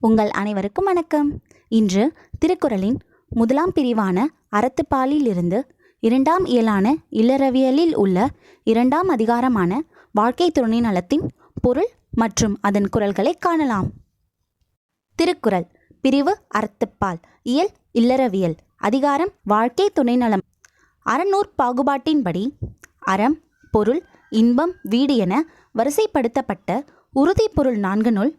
உங்கள் அனைவருக்கும் வணக்கம். இன்று திருக்குறளின் முதலாம் பிரிவான அறத்துப்பாலிலிருந்து இரண்டாம் இயலான இல்லறவியலில் உள்ள இரண்டாம் அதிகாரமான வாழ்க்கை துணை நலத்தின் பொருள் மற்றும் அதன் குரல்களை காணலாம். திருக்குறள் பிரிவு அறத்துப்பால் இயல் இல்லறவியல் அதிகாரம் வாழ்க்கை துணை நலம் அறநூற் பாகுபாட்டின்படி அறம் பொருள் இன்பம் வீடு என வரிசைப்படுத்தப்பட்ட உறுதி பொருள் நூல்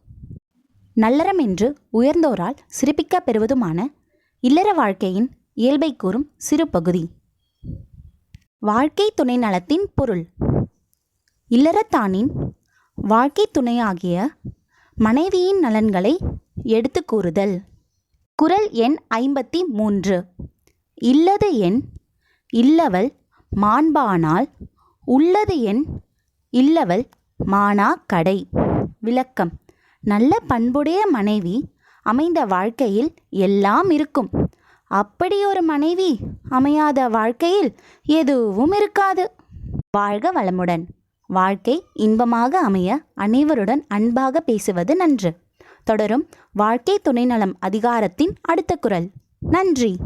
நல்லறம் என்று உயர்ந்தோரால் சிறப்பிக்க பெறுவதுமான இல்லற வாழ்க்கையின் இயல்பை கூறும் சிறு பகுதி. வாழ்க்கை துணை நலத்தின் பொருள். இல்லறத்தானின் வாழ்க்கை துணையாகிய மனைவியின் நலன்களை எடுத்து கூறுதல். குறள் எண் ஐம்பத்தி மூன்று இல்லது எண் இல்லவள் மாண்பானால் உள்ளது எண் இல்லவள் மானா கடை விளக்கம். நல்ல பண்புடைய மனைவி அமைந்த வாழ்க்கையில் எல்லாம் இருக்கும். அப்படி ஒரு மனைவி அமையாத வாழ்க்கையில் எதுவும் இருக்காது. வாழ்க வளமுடன். வாழ்க்கை இன்பமாக அமைய அனைவருடன் அன்பாக பேசுவது நன்று. தொடரும் வாழ்க்கை துணைநலம் அதிகாரத்தின் அடுத்த குரல். நன்றி.